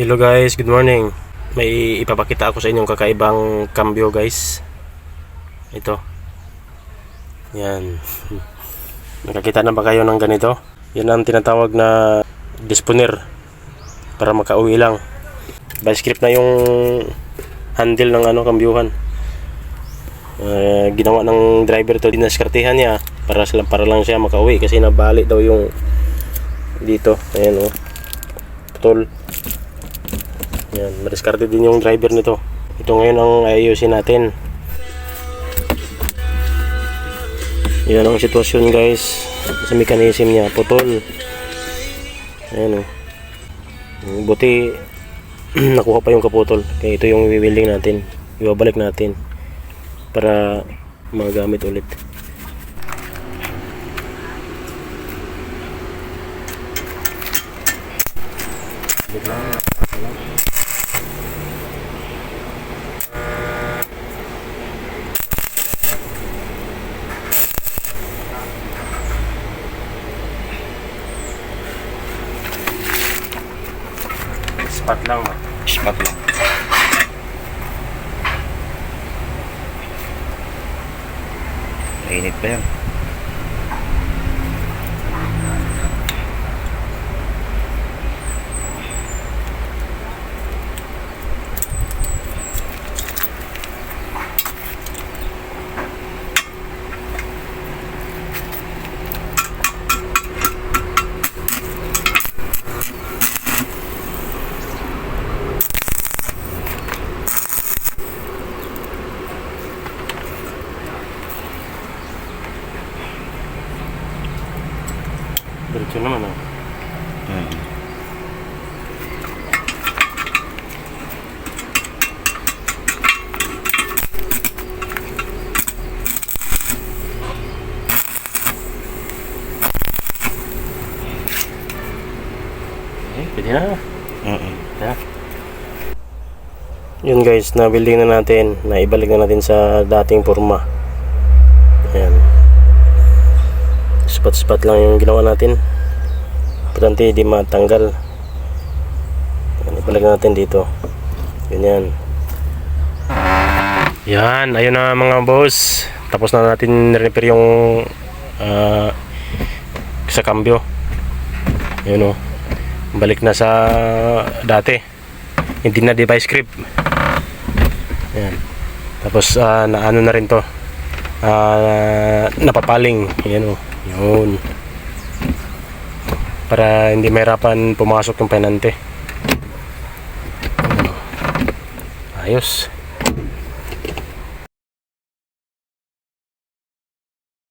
Hello guys, good morning. May ipapakita ako sa inyong kakaibang cambio guys. Ito. Yan. Nakakita na ba kayo ng ganito? Yan ang tinatawag na disponer para makauwi lang. By script na yung handle ng ano kambyuhan. Uh, ginawa ng driver to dinaskartihan niya para sila para lang siya makauwi kasi nabali daw yung dito ayan oh putol yan madiskarte din yung driver nito. Ito ngayon ang ayusin natin. Yan ang sitwasyon guys. Sa mechanism niya putol. Ayan oh. Buti nakuha pa yung kaputol. Kaya ito yung wiwilding natin. Ibabalik natin para magamit ulit spot lang ba? Spot lang. Mainit pa yan. Diretso naman ah Hmm. eh pwede na Oo. Yeah. Yun guys, na building na natin, na ibalik na natin sa dating forma. Ayan. Spot-spot lang yung ginawa natin. Importante hindi matanggal. Ibalik natin dito. Yun yan. Ayun na mga boss. Tapos na natin repair yung ah, sa cambio. Yun o balik na sa dati hindi na device script yan tapos ah, naano na rin to Ah, napapaling yan o yun. Para hindi mahirapan pumasok yung penante ayos